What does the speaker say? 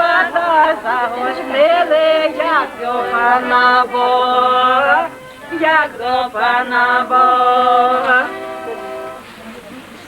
Пата загошнили, як до пана Бога, як до пана Бога.